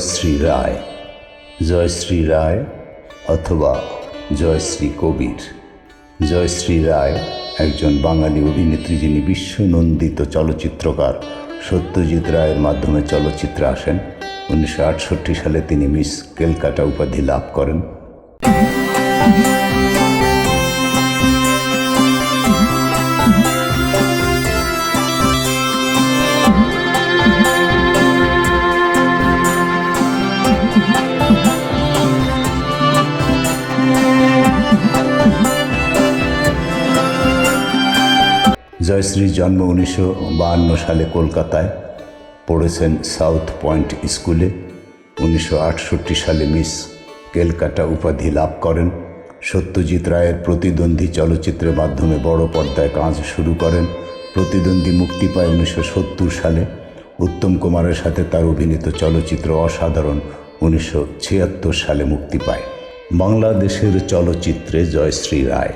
জয়শ্রী রায়। জয়শ্রী রায় অথবা জয়শ্রী কবির। জয়শ্রী রায় একজন বাঙালি অভিনেত্রী যিনি বিশ্বনন্দিত চলচ্চিত্রকার সত্যজিৎ রায়ের মাধ্যমে চলচ্চিত্রে আসেন। উনিশশো আটষট্টি সালে তিনি মিস কেলকাটা উপাধি লাভ করেন। জয়শ্রীর জন্ম উনিশশো সালে কলকাতায়, পড়েছেন সাউথ পয়েন্ট স্কুলে। উনিশশো আটষট্টি সালে মিস কেলকাটা উপাধি লাভ করেন। সত্যজিৎ রায়ের প্রতিদ্বন্দ্বী চলচ্চিত্রের মাধ্যমে বড় পর্দায় কাজ শুরু করেন। প্রতিদ্বন্দ্বী মুক্তি পায় উনিশশো সত্তর সালে। উত্তম কুমারের সাথে তার অভিনীত চলচ্চিত্র অসাধারণ উনিশশো ছিয়াত্তর সালে মুক্তি পায়। বাংলাদেশের চলচ্চিত্রে জয়শ্রী রায়,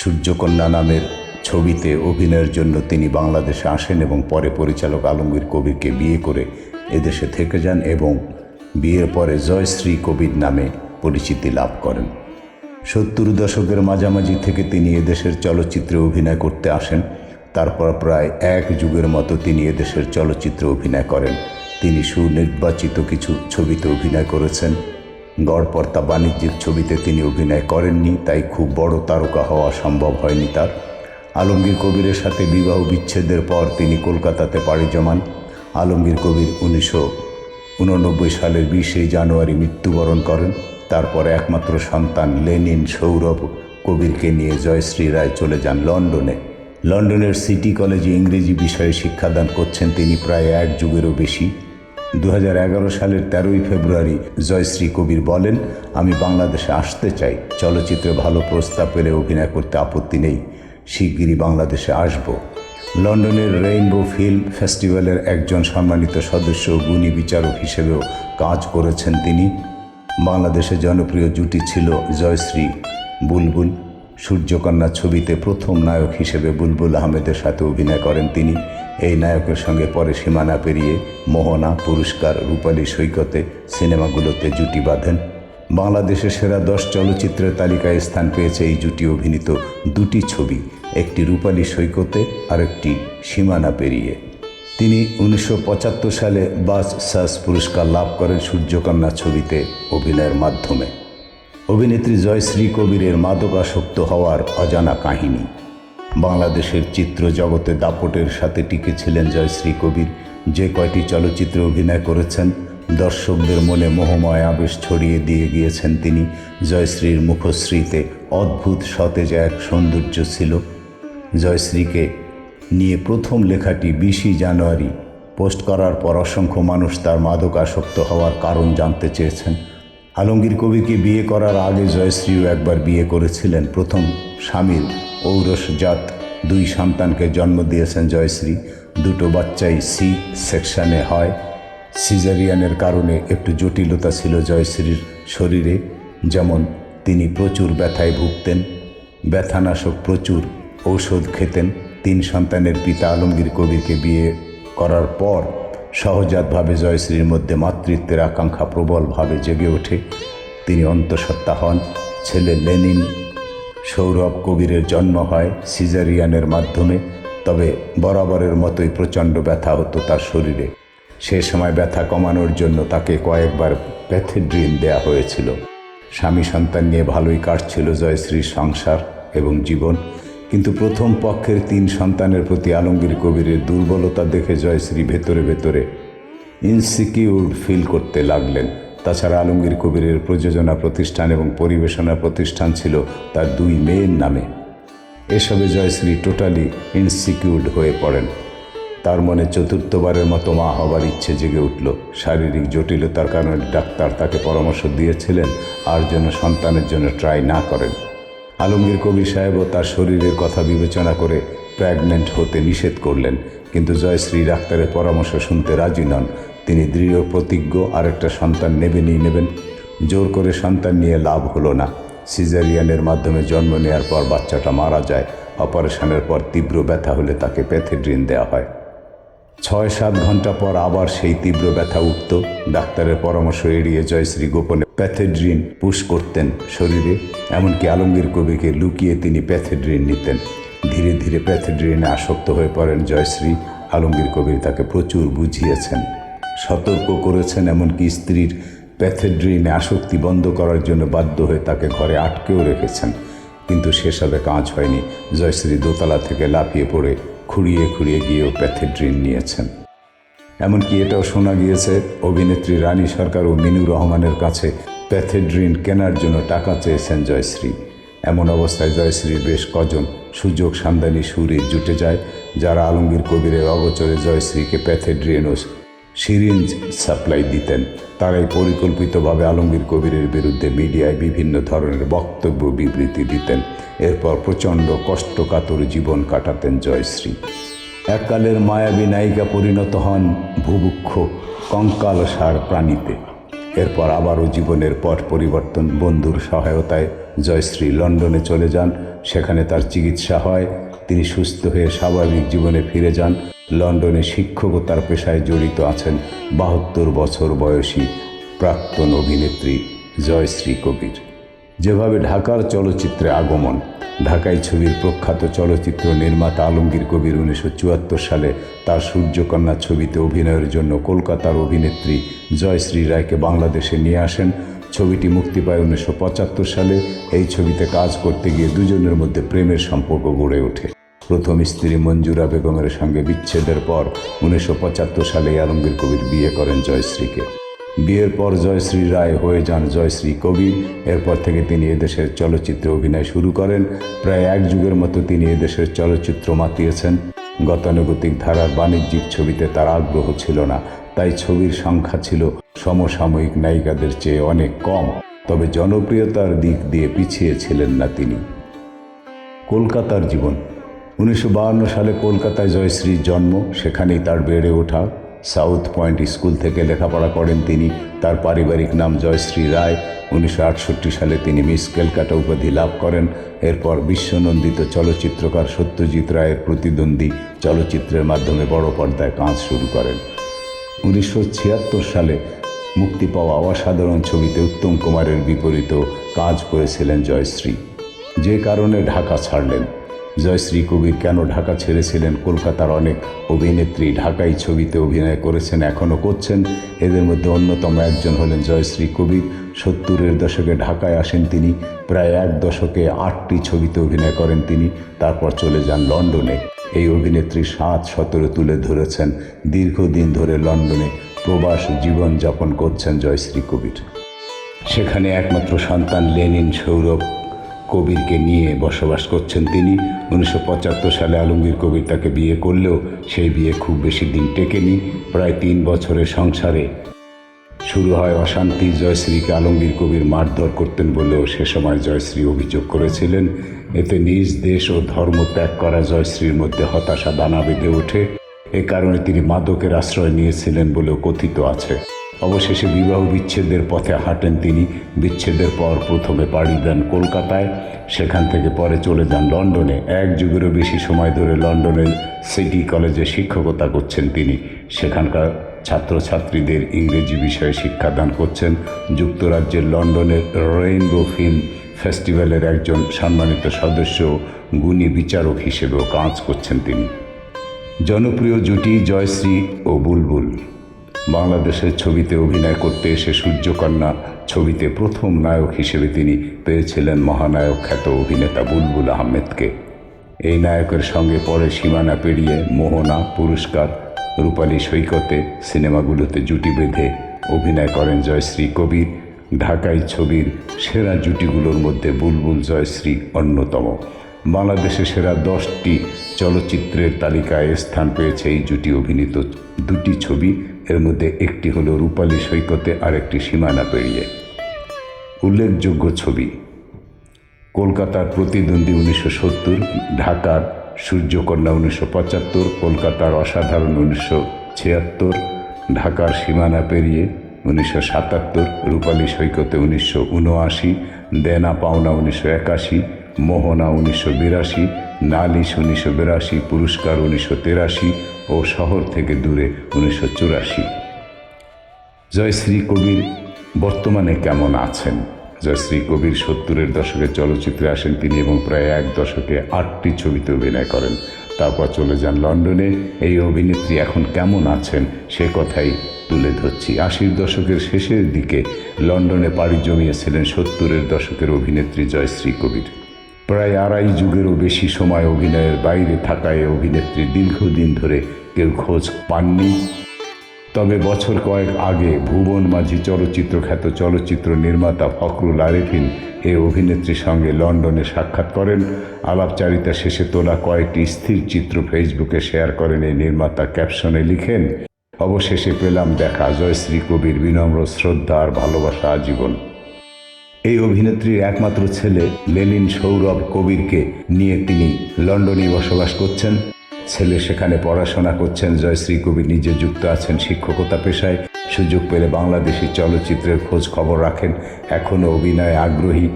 সূর্যকন্যা নামের ছবিতে অভিনয়ের জন্য তিনি বাংলাদেশে আসেন এবং পরে পরিচালক আলমগীর কবিরকে বিয়ে করে এদেশে থেকে যান এবং বিয়ের পরে জয়শ্রী কবির নামে পরিচিতি লাভ করেন। সত্তর দশকের মাঝামাঝি থেকে তিনি এদেশের চলচ্চিত্রে অভিনয় করতে আসেন। তারপর প্রায় এক যুগের মতো তিনি এদেশের চলচ্চিত্রে অভিনয় করেন। তিনি সুনির্বাচিত কিছু ছবিতে অভিনয় করেছেন। গড়পর্তা বাণিজ্যিক ছবিতে তিনি অভিনয় করেননি, তাই খুব বড় তারকা হওয়া সম্ভব হয়নি তার। আলমগীর কবিরের সাথে বিবাহ বিচ্ছেদের পর তিনি কলকাতাতে পাড়ি জমান। আলমগীর কবির উনিশশো উননব্বই সালের বিশে জানুয়ারি মৃত্যুবরণ করেন। তারপর একমাত্র সন্তান লেনিন সৌরভ কবিরকে নিয়ে জয়শ্রী রায় চলে যান লন্ডনে। লন্ডনের সিটি কলেজে ইংরেজি বিষয়ে শিক্ষাদান করছেন তিনি প্রায় এক যুগেরও বেশি। দু হাজার এগারো সালের তেরোই ফেব্রুয়ারি জয়শ্রী কবির বলেন, আমি বাংলাদেশে আসতে চাই। চলচ্চিত্রে ভালো প্রস্তাব পেলে অভিনয় করতে আপত্তি নেই। শিগগিরই বাংলাদেশে আসব। লন্ডনের রেইনবো ফিল্ম ফেস্টিভ্যালের একজন সম্মানিত সদস্য গুণী বিচারক হিসেবেও কাজ করেছেন তিনি। বাংলাদেশে জনপ্রিয় জুটি ছিল জয়শ্রী, বুলবুল। সূর্যকন্যা ছবিতে প্রথম নায়ক হিসেবে বুলবুল আহমেদের সাথে অভিনয় করেন তিনি। এই নায়কের সঙ্গে পরে সীমানা পেরিয়ে মোহনা, পুরস্কার, রূপালী সৈকতে সিনেমাগুলোতে জুটি বাঁধেন। বাংলাদেশের সেরা দশ চলচ্চিত্রের তালিকায় স্থান পেয়েছে এই জুটি অভিনীত দুটি ছবি, একটি রূপালী সৈকতে আর একটি সীমানা পেরিয়ে। তিনি উনিশশো পঁচাত্তর সালে বাস সাস পুরস্কার লাভ করেন সূর্যকন্যা ছবিতে অভিনয়ের মাধ্যমে। অভিনেত্রী জয়শ্রী কবিরের মাদকাসক্ত হওয়ার অজানা কাহিনী। বাংলাদেশের চিত্র জগতে দাপটের সাথে টিকেছিলেন জয়শ্রী কবির। যে কয়টি চলচ্চিত্রে অভিনয় করেছেন দর্শকদের মনে মোহময় আবেশ ছড়িয়ে দিয়ে গিয়েছেন তিনি। জয়শ্রীর মুখশ্রীতে অদ্ভুত সতেজ এক সৌন্দর্য ছিল। জয়শ্রীকে নিয়ে প্রথম লেখাটি বিশে জানুয়ারি। পোস্ট করার পর অসংখ্য মানুষ তার মাদকাসক্ত হওয়ার কারণ জানতে চেয়েছেন। আলমগীর কবিকে বিয়ে করার আগে জয়শ্রীও একবার বিয়ে করেছিলেন। প্রথম স্বামীর ঔরসজাত দুই সন্তানকে জন্ম দিয়েছেন জয়শ্রী। দুটো বাচ্চাই সি সেকশনে হয়। সিজারিয়ানের কারণে একটু জটিলতা ছিল জয়শ্রীর শরীরে, যেমন তিনি প্রচুর ব্যথায় ভুগতেন, ব্যথানাশক প্রচুর ঔষধ খেতেন, তিন সন্তানের পিতা আলমগীর কবিরকে বিয়ে করার পর সহজাতভাবে জয়শ্রীর মধ্যে মাতৃত্বের আকাঙ্ক্ষা প্রবলভাবে জেগে ওঠে। তিনি অন্তঃসত্ত্বা হন। ছেলে লেনিন সৌরভ কবিরের জন্ম হয় সিজারিয়ানের মাধ্যমে, তবে বরাবরের মতোই প্রচণ্ড ব্যথা হতো তার শরীরে। সে সময় ব্যথা কমানোর জন্য তাকে কয়েকবার প্যাথেড্রিন দেয়া হয়েছিল। স্বামী সন্তান নিয়ে ভালোই কাটছিল জয়শ্রীর সংসার এবং জীবন, কিন্তু প্রথম পক্ষের তিন সন্তানের প্রতি আলমগীর কবিরের দুর্বলতা দেখে জয়শ্রী ভেতরে ভেতরে ইনসিকিউর ফিল করতে লাগলেন। তাছাড়া আলমগীর কবিরের প্রযোজনা প্রতিষ্ঠান এবং পরিবেশনা প্রতিষ্ঠান ছিল তার দুই মেয়ের নামে। এসবে জয়শ্রী টোটালি ইনসিকিউর্ড হয়ে পড়েন। তার মনে চতুর্থবারের মতো মা হবার ইচ্ছে জেগে উঠল। শারীরিক জটিলতার কারণে ডাক্তার তাকে পরামর্শ দিয়েছিলেন, আর যেন সন্তানের জন্য ট্রাই না করেন। আলমগীর কবির সাহেবও তার শরীরের কথা বিবেচনা করে প্রেগনেন্ট হতে নিষেধ করলেন, কিন্তু জয়শ্রী ডাক্তারের পরামর্শ শুনতে রাজি নন। তিনি দৃঢ়, প্রতিজ্ঞ আরেকটা সন্তান নেবেনই নেবেন। জোর করে সন্তান নিয়ে লাভ হলো না। সিজারিয়ানের মাধ্যমে জন্ম নেওয়ার পর বাচ্চাটা মারা যায়। অপারেশনের পর তীব্র ব্যথা হলে তাকে প্যাথেড্রিন দেওয়া হয়। ছয় সাত ঘণ্টা পর আবার সেই তীব্র ব্যথা উঠত। ডাক্তারের পরামর্শ এড়িয়ে জয়শ্রী গোপনে প্যাথেড্রিন পুশ করতেন শরীরে, এমনকি আলমগীর কবিকে লুকিয়ে তিনি প্যাথেড্রিন নিতেন। ধীরে ধীরে প্যাথেড্রিনে আসক্ত হয়ে পড়েন জয়শ্রী আলমগীর কবির তাকে প্রচুর বুঝিয়েছেন। সতর্ক করেছেন, এমনকি স্ত্রীর প্যাথেড্রিনে আসক্তি বন্ধ করার জন্য বাধ্য হয়ে তাকে ঘরে আটকেও রেখেছেন। কিন্তু সেসবে কাজ হয়নি। জয়শ্রী দোতলা থেকে লাফিয়ে পড়ে খুঁড়িয়ে খুঁড়িয়ে গিয়েও প্যাথেড্রিন নিয়েছেন। এমনকি এটাও শোনা গিয়েছে, অভিনেত্রী রানী সরকার ও মিনুর রহমানের কাছে প্যাথেড্রিন কেনার জন্য টাকা চেয়েছেন জয়শ্রী। এমন অবস্থায় জয়শ্রীর বেশ কজন সুযোগ সান্দানি সুরে জুটে যায়, যারা আলমগীর কবিরের অগোচরে জয়শ্রীকে প্যাথেড্রিন ও সিরিঞ্জ সাপ্লাই দিতেন। তারাই পরিকল্পিতভাবে আলমগীর কবিরের বিরুদ্ধে মিডিয়ায় বিভিন্ন ধরনের বক্তব্য বিবৃতি দিতেন। এরপর প্রচণ্ড কষ্টকাতর জীবন কাটাতেন জয়শ্রী। এককালের মায়াবী নায়িকা পরিণত হন ভুবুক্ষ কঙ্কাল সার প্রাণীতে। এরপর আবারও জীবনের পট পরিবর্তন বন্ধুর সহায়তায় জয়শ্রী লন্ডনে চলে যান। সেখানে তার চিকিৎসা হয়। তিনি সুস্থ হয়ে স্বাভাবিক জীবনে ফিরে যান। লন্ডনে শিক্ষকতার পেশায় জড়িত আছেন বাহাত্তর বছর বয়সী প্রাক্তন অভিনেত্রী জয়শ্রী কবির। যেভাবে ঢাকার চলচ্চিত্রে আগমন ঢাকাই ছবির প্রখ্যাত চলচ্চিত্র নির্মাতা আলমগীর কবির উনিশশো চুয়াত্তর সালে তার সূর্যকন্যা ছবিতে অভিনয়ের জন্য কলকাতার অভিনেত্রী জয়শ্রী রায়কে বাংলাদেশে নিয়ে আসেন। ছবিটি মুক্তি পায় উনিশশো পঁচাত্তর সালে। এই ছবিতে কাজ করতে গিয়ে দুজনের মধ্যে প্রেমের সম্পর্ক গড়ে ওঠে। প্রথম স্ত্রী মঞ্জুরা বেগমের সঙ্গে বিচ্ছেদের পর উনিশশো পঁচাত্তর সালে আলমগীর কবির বিয়ে করেন জয়শ্রীকে। বিয়ের পর জয়শ্রী রায় হয়ে যান জয়শ্রী কবি। এরপর থেকে তিনি এদেশের চলচ্চিত্রে অভিনয় শুরু করেন। প্রায় এক যুগের মতো তিনি এদেশের চলচ্চিত্র মাতিয়েছেন। গতানুগতিক ধারার বাণিজ্যিক ছবিতে তার আগ্রহ ছিল না। তাই ছবির সংখ্যা ছিল সমসাময়িক নায়িকাদের চেয়ে অনেক কম। তবে জনপ্রিয়তার দিক দিয়ে পিছিয়ে ছিলেন না তিনি। কলকাতার জীবন। উনিশশো সালে কলকাতায় জয়শ্রীর জন্ম, সেখানেই তার বেড়ে ওঠা। সাউথ পয়েন্ট স্কুল থেকে লেখাপড়া করেন তিনি। তার পারিবারিক নাম জয়শ্রী রায়। উনিশশো আটষট্টি সালে তিনি মিস ক্যালকাটা উপাধি লাভ করেন। এরপর বিশ্বনন্দিত চলচ্চিত্রকার সত্যজিৎ রায়ের প্রতিদ্বন্দ্বী চলচ্চিত্রের মাধ্যমে বড় পর্দায় কাজ শুরু করেন। উনিশশো ছিয়াত্তর সালে মুক্তি পাওয়া অসাধারণ ছবিতে উত্তম কুমারের বিপরীত কাজ করেছিলেন জয়শ্রী। যে কারণে ঢাকা ছাড়লেন। জয়শ্রী কবির কেন ঢাকা ছেড়েছিলেন? কলকাতার অনেক অভিনেত্রী ঢাকাই ছবিতে অভিনয় করেছেন, এখনও করছেন। এদের মধ্যে অন্যতম একজন হলেন জয়শ্রী কবির সত্তরের দশকে ঢাকায় আসেন তিনি। প্রায় এক দশকে আটটি ছবিতে অভিনয় করেন তিনি। তারপর চলে যান লন্ডনে। এই অভিনেত্রী সাত সতেরো তুলে ধরেছেন। দীর্ঘদিন ধরে লন্ডনে প্রবাস জীবনযাপন করছেন জয়শ্রী কবির সেখানে একমাত্র সন্তান লেনিন সৌরভ। কবিরকে নিয়ে বসবাস করছেন তিনি। উনিশশো পঁচাত্তর সালে আলমগীর কবির তাকে বিয়ে করলেও সেই বিয়ে খুব বেশি দিন টেকেনি, প্রায় তিন বছরের সংসারে। শুরু হয় অশান্তি, জয়শ্রীকে আলমগীর কবির মারধর করতেন বলেও সে সময় জয়শ্রী অভিযোগ করেছিলেন। এতে নিজ দেশ ও ধর্ম ত্যাগ করা জয়শ্রীর মধ্যে হতাশা দানা বেঁধে ওঠে। এ কারণে তিনি মাদকের আশ্রয় নিয়েছিলেন বলেও কথিত আছে। অবশেষে বিবাহ বিচ্ছেদের পথে হাঁটেন তিনি। বিচ্ছেদের পর প্রথমে পাড়ি দেন কলকাতায়, সেখান থেকে পরে চলে যান লন্ডনে। এক যুগেরও বেশি সময় ধরে লন্ডনের সিটি কলেজে শিক্ষকতা করছেন তিনি। সেখানকার ছাত্রছাত্রীদের ইংরেজি বিষয়ে শিক্ষাদান করছেন। যুক্তরাজ্যের লন্ডনের রেইনবো ফিল্ম ফেস্টিভ্যালের একজন সম্মানিত সদস্য, গুণী বিচারক হিসেবেও কাজ করছেন তিনি। জনপ্রিয় জুটি জয়শ্রী ও বুলবুল। বাংলাদেশের ছবিতে অভিনয় করতে এসে সূর্যকন্যা ছবিতে প্রথম নায়ক হিসেবে তিনি পেয়েছিলেন মহানায়ক খ্যাত অভিনেতা বুলবুল আহমেদকে। এই নায়কের সঙ্গে পরে সীমানা পেরিয়ে মোহনা, পুরস্কার, রূপালী সৈকতে সিনেমাগুলোতে জুটি বেঁধে অভিনয় করেন জয়শ্রী কবির। ঢাকাই ছবির সেরা জুটিগুলোর মধ্যে বুলবুল জয়শ্রী অন্যতম। বাংলাদেশে সেরা দশটি চলচ্চিত্রের তালিকায় স্থান পেয়েছে এই জুটি অভিনীত দুটি ছবি। এর মধ্যে একটি হল রূপালী সৈকতে আর একটি সীমানা পেরিয়ে। উল্লেখযোগ্য ছবি। কলকাতার প্রতিদ্বন্দ্বী উনিশশো সত্তর, ঢাকার সূর্যকন্যা উনিশশো পঁচাত্তর, কলকাতার অসাধারণ উনিশশো ছিয়াত্তর, ঢাকার সীমানা পেরিয়ে উনিশশো সাতাত্তর, রূপালী সৈকতে উনিশশো উনআশি, দেনা পাওনা উনিশশো একাশি মোহনা উনিশশো বিরাশি, নালিশ উনিশশো বিরাশি, পুরস্কার উনিশশো তেরাশি ও শহর থেকে দূরে উনিশশো চুরাশি। জয়শ্রী কবির, বর্তমানে কেমন আছেন? জয়শ্রী কবির সত্তরের দশকে চলচ্চিত্রে আসেন তিনি এবং প্রায় এক দশকে আটটি ছবিতে অভিনয় করেন। তারপর চলে যান লন্ডনে। এই অভিনেত্রী এখন কেমন আছেন সে কথাই তুলে ধরছি। আশির দশকের শেষের দিকে লন্ডনে পাড়ি জমিয়েছিলেন সত্তরের দশকের অভিনেত্রী জয়শ্রী কবির। প্রায় আড়াই যুগেরও বেশি সময় অভিনয়ের বাইরে থাকায় অভিনেত্রী দীর্ঘদিন ধরে কেউ খোঁজ পাননি। তবে বছর কয়েক আগে ভুবন মাঝি চলচ্চিত্র খ্যাত চলচ্চিত্র নির্মাতা ফখরুল আরেফিন এ অভিনেত্রীর সঙ্গে লন্ডনে সাক্ষাৎ করেন। আলাপচারিতা শেষে তোলা কয়েকটি স্থির চিত্র ফেসবুকে শেয়ার করেন এই নির্মাতা ক্যাপশনে লিখেন, অবশেষে পেলাম দেখা, জয়শ্রী কবির বিনম্র শ্রদ্ধা আর ভালোবাসা আজীবন। এই অভিনেত্রীর একমাত্র ছেলে লেলিন সৌরভ কবিরকে নিয়ে তিনি লন্ডনে বসবাস করছেন। ছেলে সেখানে পড়াশোনা করছেন। জয়শ্রী কবির নিজে যুক্ত আছেন শিক্ষকতা পেশায়। সুযোগ পেলে বাংলাদেশি চলচ্চিত্রের খোঁজ খবর রাখেন। এখনও অভিনয়ে আগ্রহী।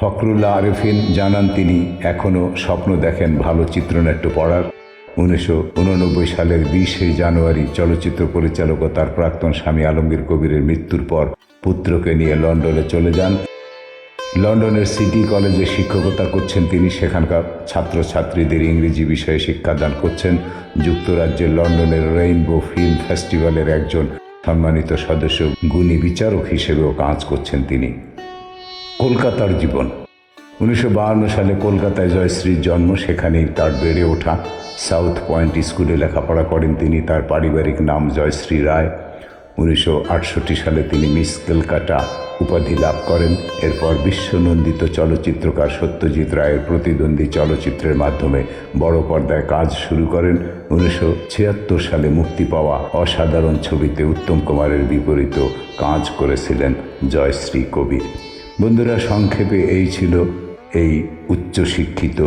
ফখরুল্লাহ আরেফিন জানান, তিনি এখনও স্বপ্ন দেখেন ভালো চিত্রনাট্য পড়ার। উনিশশো উননব্বই সালের বিশে জানুয়ারি চলচ্চিত্র পরিচালক ও তার প্রাক্তন স্বামী আলমগীর কবিরের মৃত্যুর পর পুত্রকে নিয়ে লন্ডনে চলে যান। লন্ডনের সিটি কলেজে শিক্ষকতা করছেন তিনি। সেখানকার ছাত্রছাত্রীদের ইংরেজি বিষয়ে শিক্ষাদান করছেন। যুক্তরাজ্যের লন্ডনের রেইনবো ফিল্ম ফেস্টিভ্যালের একজন সম্মানিত সদস্য, গুণী বিচারক হিসেবেও কাজ করছেন তিনি। কলকাতার জীবন। উনিশশো সালে কলকাতায় জয়শ্রীর জন্ম, সেখানেই তার বেড়ে ওঠা সাউথ পয়েন্ট স্কুলে লেখাপড়া করেন তিনি, তার পারিবারিক নাম জয়শ্রী রায়। উনিশশো আটষট্টি সালে তিনি মিস কলকাতা উপাধি লাভ করেন। এরপর বিশ্বনন্দিত চলচ্চিত্রকার সত্যজিৎ রায়ের প্রতিদ্বন্দ্বী চলচ্চিত্রের মাধ্যমে বড় পর্দায় কাজ শুরু করেন। উনিশশো ছিয়াত্তর সালে মুক্তি পাওয়া অসাধারণ ছবিতে উত্তম কুমারের বিপরীত কাজ করেছিলেন জয়শ্রী কবির। বন্ধুরা, সংক্ষেপে এই ছিল এই উচ্চশিক্ষিত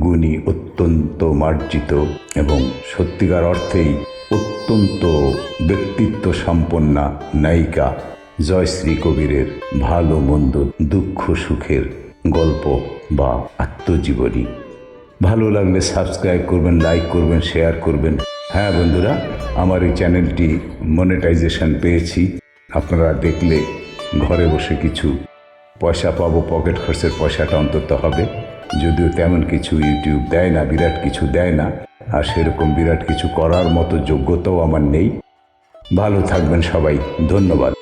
গুণী অত্যন্ত মার্জিত এবং সত্যিকার অর্থেই অত্যন্ত ব্যক্তিত্ব সম্পন্না নায়িকা জয়শ্রী কবিরের ভালো, মন্দ, দুঃখ, সুখের গল্প বা আত্মজীবনী। ভালো লাগলে সাবস্ক্রাইব করবেন, লাইক করবেন, শেয়ার করবেন। হ্যাঁ বন্ধুরা, আমার এই চ্যানেলটি মনিটাইজেশন পেয়েছি। আপনারা দেখলে ঘরে বসে কিছু পয়সা পাবো পকেট খরচের পয়সাটা অন্তত হবে। যদিও তেমন কিছু ইউটিউব দেয় না, বিরাট কিছু দেয় না, আর সেরকম বিরাট কিছু করার মতো যোগ্যতাও আমার নেই। ভালো থাকবেন সবাই, ধন্যবাদ।